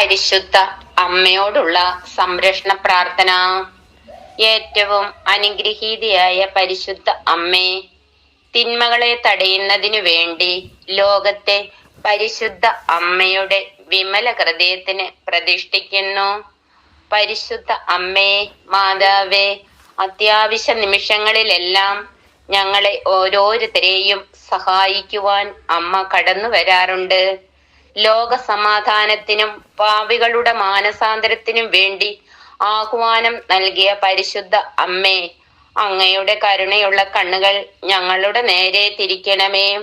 പരിശുദ്ധ അമ്മയോടുള്ള സംരക്ഷണ പ്രാർത്ഥന. ഏറ്റവും അനുഗ്രഹീതയായ പരിശുദ്ധ അമ്മേ തിന്മകളെ തടയുന്നതിനു വേണ്ടി ലോകത്തെ പരിശുദ്ധ അമ്മയുടെ വിമല ഹൃദയത്തിന് പ്രതിഷ്ഠിക്കുന്നു. പരിശുദ്ധ അമ്മേ മാതാവേ അത്യാവശ്യ നിമിഷങ്ങളിലെല്ലാം ഞങ്ങളെ ഓരോരുത്തരെയും സഹായിക്കുവാൻ അമ്മ കടന്നു വരാറുണ്ട്. ലോക സമാധാനത്തിനും പാവികളുടെ മാനസാന്തരത്തിനും വേണ്ടി ആഹ്വാനം നൽകിയ പരിശുദ്ധ അമ്മേ അങ്ങയുടെ കരുണയുള്ള കണ്ണുകൾ ഞങ്ങളുടെ നേരെ തിരിക്കണമേ.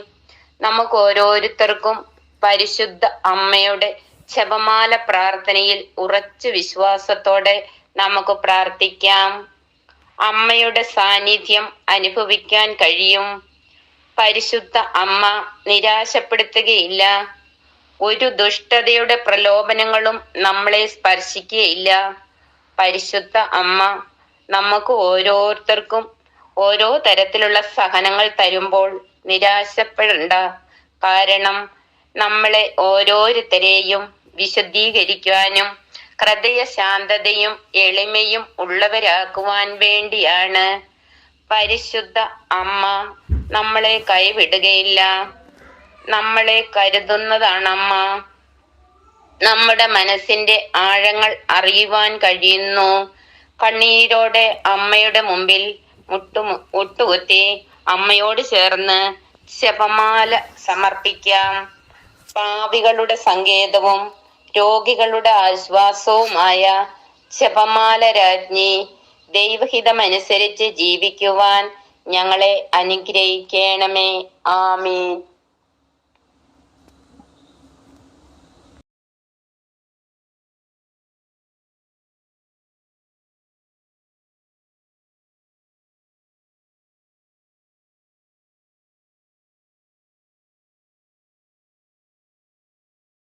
നമുക്ക് ഓരോരുത്തർക്കും പരിശുദ്ധ അമ്മയുടെ ജപമാല പ്രാർത്ഥനയിൽ ഉറച്ചു വിശ്വാസത്തോടെ നമുക്ക് പ്രാർത്ഥിക്കാം. അമ്മയുടെ സാന്നിധ്യം അനുഭവിക്കാൻ കഴിയും. പരിശുദ്ധ അമ്മ നിരാശപ്പെടുത്തുകയില്ല. ഒരു ദുഷ്ടതയുടെ പ്രലോഭനങ്ങളും നമ്മളെ സ്പർശിക്കുകയില്ല. പരിശുദ്ധ അമ്മ നമുക്ക് ഓരോരുത്തർക്കും ഓരോ തരത്തിലുള്ള സഹനങ്ങൾ തരുമ്പോൾ നിരാശപ്പെടണ്ട. കാരണം നമ്മളെ ഓരോരുത്തരെയും വിശദീകരിക്കുവാനും ഹൃദയ ശാന്തതയും എളിമയും ഉള്ളവരാക്കുവാൻ വേണ്ടിയാണ്. പരിശുദ്ധ അമ്മ നമ്മളെ കൈവിടുകയില്ല. നമ്മളെ കരുതുന്നതാണ് അമ്മ. നമ്മുടെ മനസ്സിന്റെ ആഴങ്ങൾ അറിയുവാൻ കഴിയുന്നു. കണ്ണീരോടെ അമ്മയുടെ മുമ്പിൽ മുട്ടു മുട്ടുകുത്തി അമ്മയോട് ചേർന്ന് ശപമാല സമർപ്പിക്കാം. പാവികളുടെ സങ്കേതവും രോഗികളുടെ ആശ്വാസവുമായ ശപമാല രാജ്ഞി ദൈവഹിതമനുസരിച്ച് ജീവിക്കുവാൻ ഞങ്ങളെ അനുഗ്രഹിക്കണമേ. ആമീൻ.